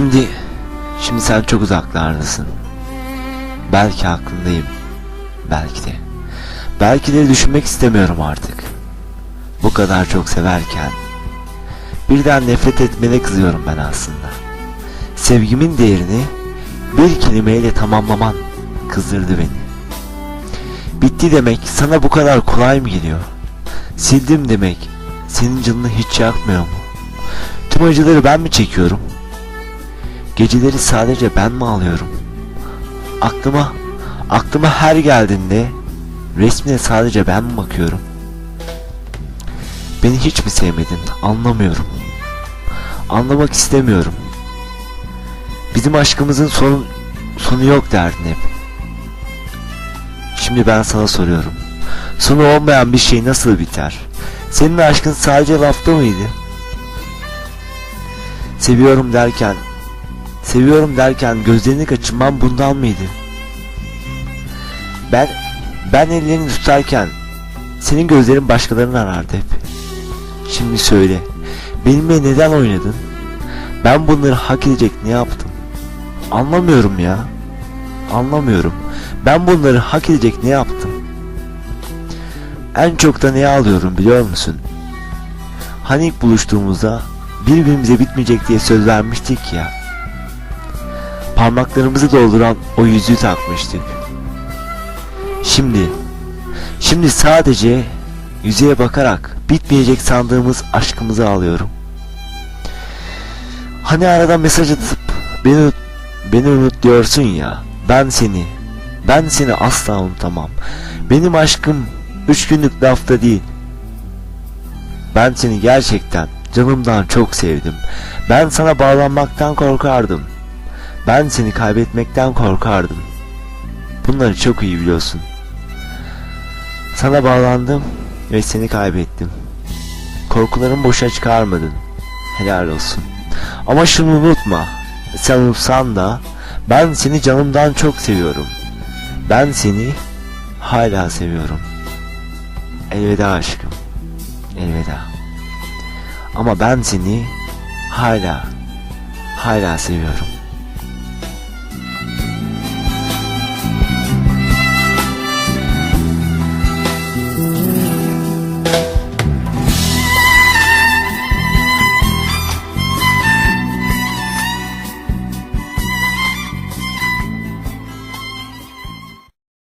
Şimdi, şimdi sen çok uzaklardasın. Belki aklındayım. Belki de. Belki de düşünmek istemiyorum artık. Bu kadar çok severken. Birden nefret etmene kızıyorum ben aslında. Sevgimin değerini bir kelimeyle tamamlaman kızdırdı beni. Bitti demek sana bu kadar kolay mı geliyor? Sildim demek senin canını hiç yakmıyor mu? Tüm acıları ben mi çekiyorum? Geceleri sadece ben mi alıyorum? Aklıma, aklıma her geldiğinde resmine sadece ben mi bakıyorum? Beni hiç mi sevmedin? Anlamıyorum. Anlamak istemiyorum. Bizim aşkımızın sonu, sonu yok derdin hep. Şimdi ben sana soruyorum. Sonu olmayan bir şey nasıl biter? Senin aşkın sadece lafta mıydı? Seviyorum derken Seviyorum derken gözlerini kaçırmam bundan mıydı? Ben ben ellerini tutarken senin gözlerin başkalarını arardı hep. Şimdi söyle. Benimle neden oynadın? Ben bunları hak edecek ne yaptım? Anlamıyorum ya. Anlamıyorum. Ben bunları hak edecek ne yaptım? En çok da neye alıyorum biliyor musun? Hani ilk buluştuğumuzda birbirimize bitmeyecek diye söz vermiştik ya. Parmaklarımızı dolduran o yüzüğü takmıştık. Şimdi, şimdi sadece yüzeye bakarak bitmeyecek sandığımız aşkımızı alıyorum. Hani arada mesaj atıp beni beni unut diyorsun ya. Ben seni, ben seni asla unutamam. Benim aşkım üç günlük lafta değil. Ben seni gerçekten canımdan çok sevdim. Ben sana bağlanmaktan korkardım. Ben seni kaybetmekten korkardım. Bunları çok iyi biliyorsun. Sana bağlandım ve seni kaybettim. Korkularımı boşa çıkarmadın. Helal olsun. Ama şunu unutma. Sen unutsan da ben seni canımdan çok seviyorum. Ben seni hala seviyorum. Elveda aşkım. Elveda. Ama ben seni hala hala seviyorum.